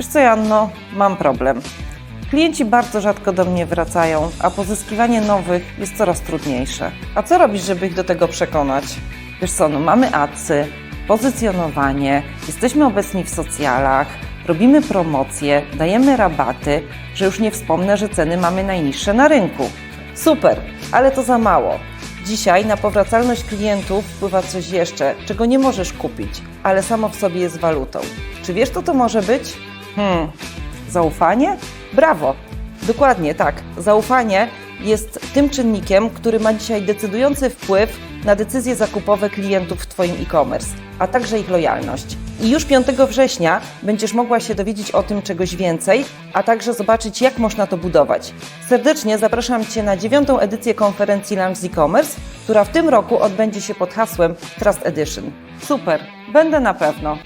Wiesz co, Janno, mam problem. Klienci bardzo rzadko do mnie wracają, a pozyskiwanie nowych jest coraz trudniejsze. A co robisz, żeby ich do tego przekonać? Wiesz co, no mamy adsy, pozycjonowanie, jesteśmy obecni w socjalach, robimy promocje, dajemy rabaty, że już nie wspomnę, że ceny mamy najniższe na rynku. Super, ale to za mało. Dzisiaj na powracalność klientów wpływa coś jeszcze, czego nie możesz kupić, ale samo w sobie jest walutą. Czy wiesz, co to może być? Hmm, zaufanie? Brawo! Dokładnie tak. Zaufanie jest tym czynnikiem, który ma dzisiaj decydujący wpływ na decyzje zakupowe klientów w Twoim e-commerce, a także ich lojalność. I już 5 września będziesz mogła się dowiedzieć o tym czegoś więcej, a także zobaczyć, jak można to budować. Serdecznie zapraszam Cię na dziewiątą edycję konferencji Launch e-commerce, która w tym roku odbędzie się pod hasłem Trust Edition. Super, będę na pewno.